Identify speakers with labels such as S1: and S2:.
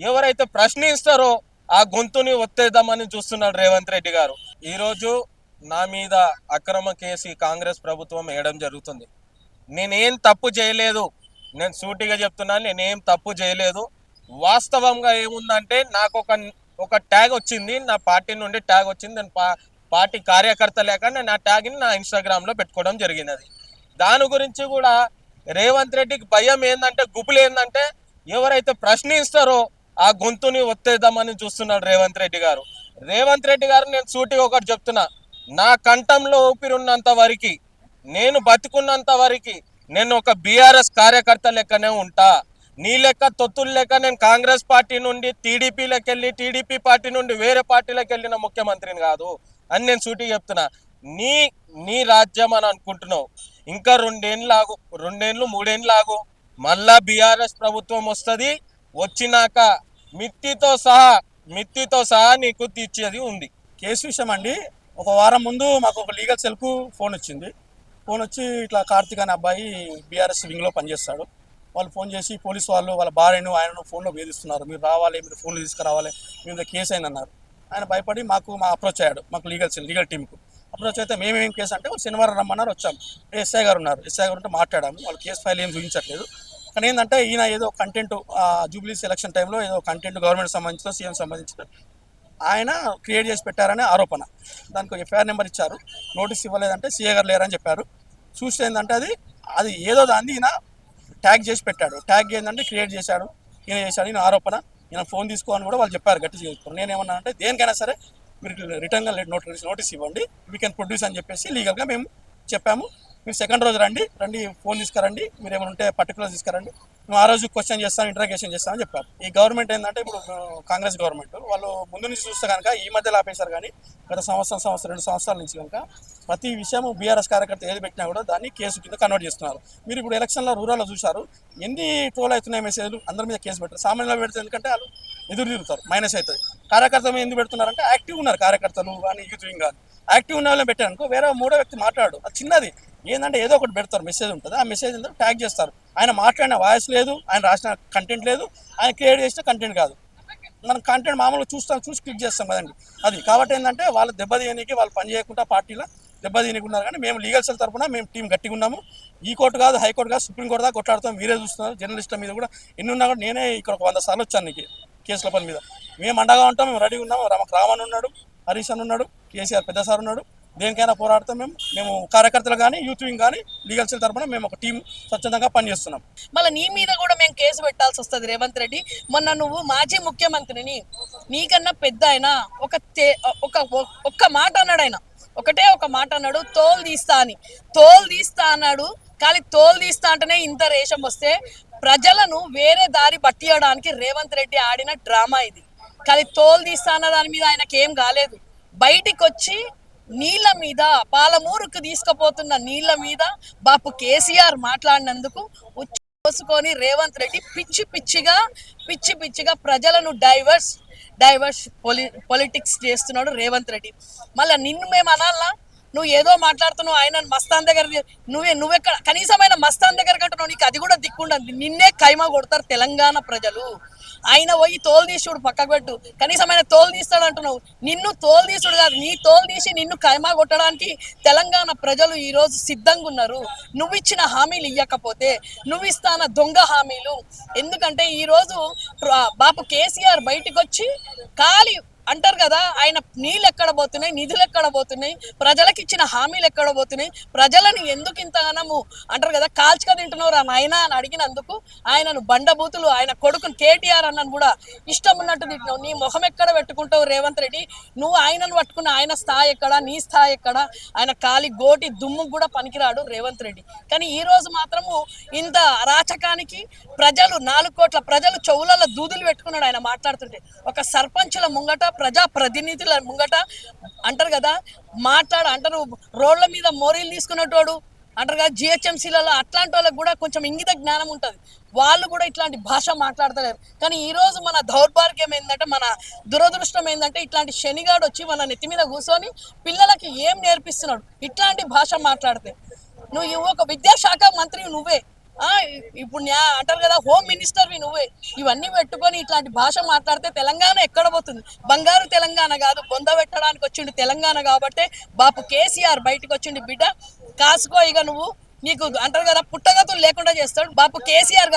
S1: ఎవరైతే ప్రశ్నిస్తారో ఆ గొంతుని ఒత్తేద్దామని చూస్తున్నాడు రేవంత్ రెడ్డి గారు. ఈరోజు నా మీద అక్రమ కేసు కాంగ్రెస్ ప్రభుత్వం వేయడం జరుగుతుంది. నేనేం తప్పు చేయలేదు. నేను సూటిగా చెప్తున్నాను నేనేం తప్పు చేయలేదు. వాస్తవంగా ఏముందంటే నాకు ఒక ఒక ట్యాగ్ వచ్చింది. నా పార్టీ నుండి ట్యాగ్ వచ్చింది. నేను పా పార్టీ కార్యకర్త లేక నేను ఆ ట్యాగ్ని నా ఇన్స్టాగ్రామ్లో పెట్టుకోవడం జరిగినది. దాని గురించి కూడా రేవంత్ రెడ్డికి భయం ఏంటంటే గుబులు ఏంటంటే ఎవరైతే ప్రశ్నిస్తారో ఆ గొంతుని ఒత్తేద్దామని చూస్తున్నాడు రేవంత్ రెడ్డి గారు. రేవంత్ రెడ్డి గారు నేను సూటిగా ఒకటి చెప్తున్నా. నా కంఠంలో ఊపిరి ఉన్నంత వరకు నేను బతుకున్నంత వరకు నేను ఒక బీఆర్ఎస్ కార్యకర్త లెక్కనే ఉంటా. నీ లెక్క తొత్తులు లెక్క నేను కాంగ్రెస్ పార్టీ నుండి టీడీపీలోకి వెళ్ళి టీడీపీ పార్టీ నుండి వేరే పార్టీలోకి వెళ్ళిన ముఖ్యమంత్రిని కాదు అని నేను సూటిగా చెప్తున్నా. నీ నీ రాజ్యం అని అనుకుంటున్నావు. ఇంకా రెండేళ్ళు ఆగు రెండేళ్ళు మూడేళ్ళు ఆగు. మళ్ళా బీఆర్ఎస్ ప్రభుత్వం వస్తుంది. వచ్చినాక మిత్తితో సహా మిత్తితో సహా నీకు తీర్చేది ఉంది.
S2: కేసు విషయం అండి. ఒక వారం ముందు మాకు ఒక లీగల్ సెల్కు ఫోన్ వచ్చింది. ఫోన్ వచ్చి ఇట్లా కార్తిక్ అనే అబ్బాయి బీఆర్ఎస్ వింగ్లో పనిచేస్తాడు. వాళ్ళు ఫోన్ చేసి పోలీసు వాళ్ళు వాళ్ళ భార్యను ఆయనను ఫోన్లో వేధిస్తున్నారు. మీరు రావాలి మీరు ఫోన్లు తీసుకురావాలి మీద కేసు అన్నారు. ఆయన భయపడి మాకు మా అప్రోచ్ అయ్యాడు మాకు లీగల్ సెల్ లీగల్ టీంకు అప్రోచ్ అయితే మేమేం కేసు అంటే శనివారం రమ్మన్నారు వచ్చాం ఎస్ఐ గారు ఉన్నారు. ఎస్ఐ గారు ఉంటే మాట్లాడాము. వాళ్ళు కేసు ఫైల్ ఏం చూపించట్లేదు. కానీ ఏంటంటే ఈయన ఏదో కంటెంట్ జూబ్లీస్ ఎలక్షన్ టైంలో ఏదో కంటెంట్ గవర్నమెంట్ సంబంధించిన సీఎం సంబంధించిన ఆయన క్రియేట్ చేసి పెట్టారనే ఆరోపణ. దానికి ఎఫ్ఐఆర్ నెంబర్ ఇచ్చారు. నోటీస్ ఇవ్వలేదంటే సీఏ గారు లేరని చెప్పారు. చూస్తే ఏంటంటే అది అది ఏదో దాన్ని ఈయన ట్యాగ్ చేసి పెట్టాడు. ట్యాగ్ ఏంటంటే క్రియేట్ చేశాడు. ఈయన చేశాడు. ఈయన ఆరోపణ. ఈయన ఫోన్ తీసుకోవాలని కూడా వాళ్ళు చెప్పారు గట్టి చేసుకోరు నేనేమన్నా అంటే దేనికైనా సరే మీరు రిటర్న్గా నోటీస్ నోటీస్ ఇవ్వండి. వీ కెన్ ప్రొడ్యూస్ అని చెప్పేసి లీగల్గా మేము చెప్పాము. మీరు సెకండ్ రోజు రండి రండి ఫోన్ తీసుకురండి మీరు ఏమైనా ఉంటే పర్టికులర్ తీసుకురండి. మేము ఆ రోజు క్వశ్చన్ చేస్తాం ఇంటరాగేషన్ చేస్తామని చెప్పారు. ఈ గవర్నమెంట్ ఏంటంటే ఇప్పుడు కాంగ్రెస్ గవర్నమెంట్ వాళ్ళు ముందు నుంచి చూస్తే కనుక ఈ మధ్యలో ఆపేశారు కానీ గత సంవత్సరం సంవత్సరం రెండు సంవత్సరాల నుంచి కనుక ప్రతి విషయం బీఆర్ఎస్ కార్యకర్త ఏది పెట్టినా కూడా దాన్ని కేసు కింద కన్వర్ట్ చేస్తున్నారు. మీరు ఇప్పుడు ఎలక్షన్లో రూరల్లో చూశారు ఎన్ని ట్రోల్ అవుతున్నాయి మెసేజ్లు అందరి మీద కేసు పెట్టారు. సామాన్యంలో పెడితే ఎందుకంటే వాళ్ళు ఎదురు తిరుగుతారు మైనస్ అవుతుంది కార్యకర్త మీద ఎందుకు పెడుతున్నారంటే యాక్టివ్ ఉన్నారు కార్యకర్తలు కానీ యూత్ వింగ్ కానీ. యాక్టివ్ ఉన్న వాళ్ళని పెట్టారు అనుకో వేరే మూడో వ్యక్తి మాట్లాడు. అది చిన్నది. ఏంటంటే ఏదో ఒకటి పెడతారు మెసేజ్ ఉంటుంది. ఆ మెసేజ్ ఏంటంటే ట్యాగ్ చేస్తారు. ఆయన మాట్లాడిన వాయిస్ లేదు ఆయన రాసిన కంటెంట్ లేదు ఆయన క్రియేట్ చేసిన కంటెంట్ కాదు. మనం కంటెంట్ మామూలుగా చూస్తాం చూసి క్లిక్ చేస్తాం కదండి. అది కాబట్టి ఏంటంటే వాళ్ళు దెబ్బతీయనికి వాళ్ళు పని చేయకుండా పార్టీలో దెబ్బతీయనికి ఉన్నారు. కానీ మేము లీగల్ సెల్ తరపున మేము టీం గట్టిగా ఉన్నాము. ఈ కోర్టు కాదు హైకోర్టు కాదు సుప్రీంకోర్టు దాకా కొట్లాడుతాం. మీరే చూస్తున్నారు. జర్నలిస్టుల మీద కూడా ఎన్ని ఉన్నా కూడా నేనే ఇక్కడ ఒక వంద సార్లు వచ్చాను నీకు కేసుల పని మీద. మేము అండగా ఉంటాం మేము రెడీగా ఉన్నాము రామకు రామన్ ఉన్నాడు హరీష్ అని ఉన్నాడు కేసీఆర్ పెద్ద సార్ ఉన్నాడు. దేనికైనా పోరాడుతాం మేము. మేము కార్యకర్తలు కానీ యూత్ వింగ్ కానీ లీగల్ సెల్ తరపున మేము ఒక టీం స్వచ్ఛందంగా పనిచేస్తున్నాం.
S3: మళ్ళీ నీ మీద కూడా మేము కేసు పెట్టాల్సి వస్తుంది రేవంత్ రెడ్డి. మొన్న నువ్వు మాజీ ముఖ్యమంత్రిని నీకన్నా పెద్ద ఆయన ఒక తే- ఒక ఒక్క మాట అన్నాడు ఆయన. ఒకటే ఒక మాట అన్నాడు తోలు తీస్తా అని. తోలు తీస్తా అన్నాడు. కానీ తోలు తీస్తా అంటేనే ఇంత రేషం వస్తే ప్రజలను వేరే దారి పట్టియడానికి రేవంత్ రెడ్డి ఆడిన డ్రామా ఇది. కానీ తోలు తీస్తా అన్న దాని మీద ఆయనకి ఏం కాలేదు. బయటికి వచ్చి నీళ్ళ మీద పాలమూరుకు తీసుకుపోతున్న నీళ్ళ మీద బాపు కేసీఆర్ మాట్లాడినందుకు ఉచ్చి రేవంత్ రెడ్డి పిచ్చి పిచ్చిగా పిచ్చి పిచ్చిగా ప్రజలను డైవర్స్ డైవర్స్ పొలి పొలిటిక్స్ చేస్తున్నాడు రేవంత్ రెడ్డి. మళ్ళీ నిన్ను మేము అనాలా నువ్వు ఏదో మాట్లాడుతున్నావు ఆయన మస్తాన్ దగ్గర నువ్వే నువ్వెక్కడ కనీసమైన మస్తాన్ దగ్గర కంటున్నావు నీకు అది కూడా దిక్కుండదు. నిన్నే కైమ కొడతారు తెలంగాణ ప్రజలు. ఆయన పోయి తోలు తీసుడు పక్కకు పెట్టు. కనీసమైన తోలు తీస్తాడు అంటున్నావు. నిన్ను తోలు తీసుడు కాదు నీ తోలు తీసి నిన్ను కైమా కొట్టడానికి తెలంగాణ ప్రజలు ఈ రోజు సిద్ధంగా ఉన్నారు. నువ్వు ఇచ్చిన హామీలు ఇవ్వకపోతే నువ్వు ఇస్తాన దొంగ హామీలు. ఎందుకంటే ఈరోజు బాపు కేసీఆర్ బయటకు వచ్చి ఖాళీ అంటారు కదా ఆయన నీళ్ళు ఎక్కడ పోతున్నాయి నిధులు ఎక్కడ పోతున్నాయి ప్రజలకు ఇచ్చిన హామీలు ఎక్కడ పోతున్నాయి ప్రజలను ఎందుకు ఇంతగానము అంటారు కదా కాల్చుక తింటున్నారు ఆయన అని అడిగినందుకు ఆయనను బండబూతులు ఆయన కొడుకును కేటీఆర్ అన్నను కూడా ఇష్టం ఉన్నట్టు తిట్టినావు. నీ ముఖం ఎక్కడ పెట్టుకుంటావు రేవంత్ రెడ్డి? నువ్వు ఆయనను పట్టుకున్న ఆయన స్థాయి ఎక్కడ నీ స్థాయి ఎక్కడ? ఆయన కాలి గోటి దుమ్ముకు కూడా పనికిరాడు రేవంత్ రెడ్డి. కానీ ఈ రోజు మాత్రము ఇంత అరాచకానికి ప్రజలు నాలుగు కోట్ల ప్రజలు చెవులలో దూదులు పెట్టుకున్నాడు ఆయన మాట్లాడుతుంటే ఒక సర్పంచుల ముంగట ప్రజా ప్రతినిధుల ముంగట అంటారు కదా మాట్లాడ అంటారు రోడ్ల మీద మోరీలు తీసుకునేటోడు అంటారు కదా జిహెచ్ఎంసీలలో అట్లాంటి వాళ్ళకి కూడా కొంచెం ఇంగిత జ్ఞానం ఉంటుంది. వాళ్ళు కూడా ఇట్లాంటి భాష మాట్లాడతలేరు. కానీ ఈ రోజు మన దౌర్భాగ్యం ఏంటంటే మన దురదృష్టం ఏంటంటే ఇట్లాంటి శనిగాడు వచ్చి మన నెత్తి మీద కూర్చొని పిల్లలకి ఏం నేర్పిస్తున్నాడు? ఇట్లాంటి భాష మాట్లాడితే. నువ్వు ఒక విద్యాశాఖ మంత్రి నువ్వే. ఇప్పుడు అంటారు కదా హోమ్ మినిస్టర్వి నువ్వే. ఇవన్నీ పెట్టుకొని ఇట్లాంటి భాష మాట్లాడితే తెలంగాణ ఎక్కడ పోతుంది? బంగారు తెలంగాణ కాదు బొంద పెట్టడానికి వచ్చిండు తెలంగాణ కాబట్టే బాపు కేసీఆర్ బయటకు వచ్చిండు బిడ్డ. కాసుకో ఇక నువ్వు. నీకు అంటారు కదా పుట్టగతులు లేకుండా చేస్తాడు బాపు కేసీఆర్ కదా